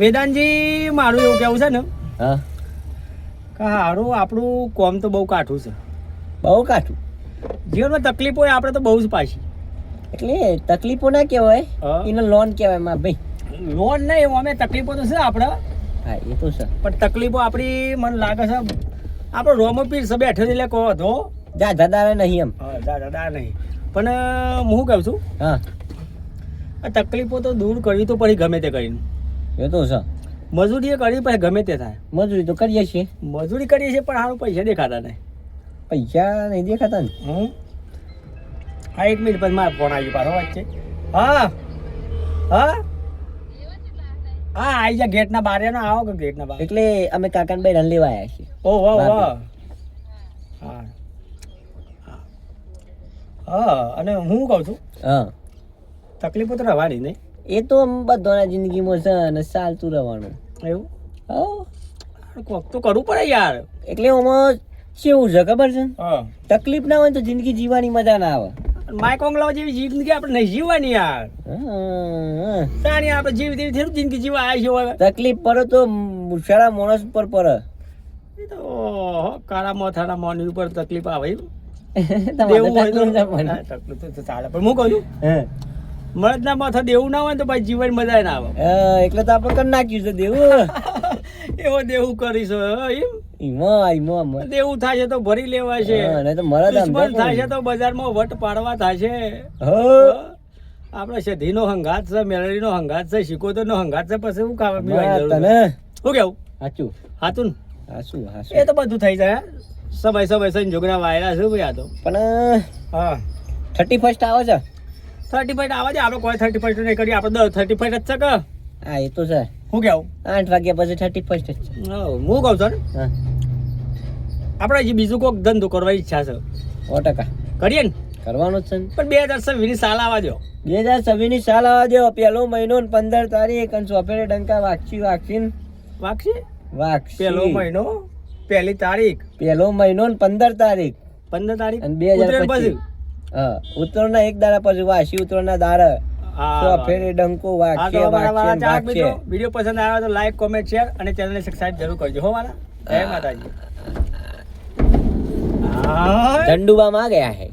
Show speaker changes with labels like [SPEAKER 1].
[SPEAKER 1] વેદાંતજી મારું એવું કેવું છે ને
[SPEAKER 2] હા.
[SPEAKER 1] કે હારું આપણું કોમ તો બહુ કાઠું છે.
[SPEAKER 2] બહુ કાઠું?
[SPEAKER 1] જીવનમાં તકલીફ હોય આપણે તો બહુ જ પાછી.
[SPEAKER 2] એટલે તકલીફો ના કહેવાય. એને લોન કહેવાયમાં ભાઈ.
[SPEAKER 1] લોન નહીં એવું અમે તકલીફો તો છે આપણે.
[SPEAKER 2] હા એ તો છે.
[SPEAKER 1] પણ તકલીફો આપણી મને લાગે છે આપણો રોમો પીર છે બેઠો એટલે કહો તો.
[SPEAKER 2] જા દાદા નહીં એમ.
[SPEAKER 1] જા દાદા નહીં. પણ હું કહું છું
[SPEAKER 2] હા.
[SPEAKER 1] તકલીફો તો દૂર કરવી તો પડી ગમે તે કરીને.
[SPEAKER 2] એ તો છે.
[SPEAKER 1] મજૂરી કરી પછી ગમે તે થાય.
[SPEAKER 2] મજૂરી તો કરીએ છીએ.
[SPEAKER 1] મજૂરી કરીએ છીએ પણ સારું પૈસા દેખાતા નહીં.
[SPEAKER 2] પૈસા નહીં દેખાતા ને?
[SPEAKER 1] હું હા એક મિનિટ પછી મારા ફોન આવી પાછો વચ્ચે. હા. હા? હા આવી જા ગેટના બારે નો આવો કે ગેટના બારે.
[SPEAKER 2] એટલે અમે કાકાનભાઈ રન લેવા આવ્યા છીએ.
[SPEAKER 1] ઓ વાહ. વાહ. હા. હા. હા અને હું કહું છું
[SPEAKER 2] હા.
[SPEAKER 1] તકલીફો તો રહેવાની નહીં.
[SPEAKER 2] એ તો બધાના જિંદગીમાં છે અને ચાલતું રહેવાનું.
[SPEAKER 1] એવું?
[SPEAKER 2] હા.
[SPEAKER 1] કોક તો કરવું પડે યાર.
[SPEAKER 2] એટલે આમાં કેવું છે ખબર છે? તકલીફ ના હોય તો જિંદગી જીવવાની મજા ના આવે.
[SPEAKER 1] માય કોંગલાવ જેવી જિંદગી આપણે નહીં જીવવાની યાર. તાણી આપણે જીવી તેવી થોડી જિંદગી જીવા આવી છે
[SPEAKER 2] તકલીફ પડે તો સારા માણસ ઉપર પડે.
[SPEAKER 1] એ તો કાળા મોથાના મોની ઉપર તકલીફ આવે. હા, તકલીફ તો ચાલે. પણ હું કહું છું
[SPEAKER 2] હા.
[SPEAKER 1] મળદના માથા દેવું ના હોય તો ભાઈ જીવન મજા ના આવે.
[SPEAKER 2] એટલે તો આપણે કરી નાખ્યું છે દેવું
[SPEAKER 1] એવો દેવું કરીશ એમ. દેવું થાય છે તો ભરી લેવા છે
[SPEAKER 2] તો
[SPEAKER 1] દુશ્મન થાય છે તો બજારમાં વટ પાડવા થાય છે. આપણે સધીનો હંગાત છે મેલડીનો હંગાત છે શિકોતરનો હંગાત છે પછી શું ખાવા પીવા
[SPEAKER 2] તને?
[SPEAKER 1] શું કેવું?
[SPEAKER 2] હાચું.
[SPEAKER 1] હાતું ને?
[SPEAKER 2] હાચું
[SPEAKER 1] એ તો બધું થઈ જાય સમય સમય સંજોગના વાયરા છે ભાઈ આ તો
[SPEAKER 2] પણ
[SPEAKER 1] હા.
[SPEAKER 2] થર્ટી ફર્સ્ટ આવે છે.
[SPEAKER 1] થર્ટી ફાઈટ આવે છે? આપણે કોઈ થર્ટી ફાઈટ નહીં કરીએ. આપણે દસ થર્ટી ફાઈટ જ છે કે?
[SPEAKER 2] હા એ તો છે.
[SPEAKER 1] હું કેવું?
[SPEAKER 2] આઠ વાગ્યા પછી થર્ટી ફર્સ્ટ જ છે.
[SPEAKER 1] હું કહું છું
[SPEAKER 2] હા.
[SPEAKER 1] આપણે હજી બીજું કોઈક ધંધો કરવા ઈચ્છા છે.
[SPEAKER 2] સો ટકા.
[SPEAKER 1] કરીએ ને?
[SPEAKER 2] કરવાનું જ છે
[SPEAKER 1] પણ બે હજાર છવ્વીસની સાલ આવવા દો
[SPEAKER 2] બે હજાર છવ્વીસ સાલ આવવા દો પહેલો મહિનો ને પંદર તારીખ અને સોફેરે ડંકા વાગશી વાગશી
[SPEAKER 1] વાગશે?
[SPEAKER 2] વાગશી.
[SPEAKER 1] પહેલો મહિનો પહેલી તારીખ.
[SPEAKER 2] પહેલો મહિનો ને પંદર તારીખ.
[SPEAKER 1] પંદર તારીખ.
[SPEAKER 2] અને બે હજાર
[SPEAKER 1] પછી.
[SPEAKER 2] હા ઉત્તરાયણના એક દાડા પછી વાસી ઉત્તરાયણના દાડા? ડંકો
[SPEAKER 1] વીડિયો પસંદ આવે તો લાઈક કોમેન્ટ શેર અને ચેનલને સબસ્ક્રાઇબ જરૂર કરજો. હો મારા જય માતાજી.
[SPEAKER 2] ચંડુબામાં ગયા હે.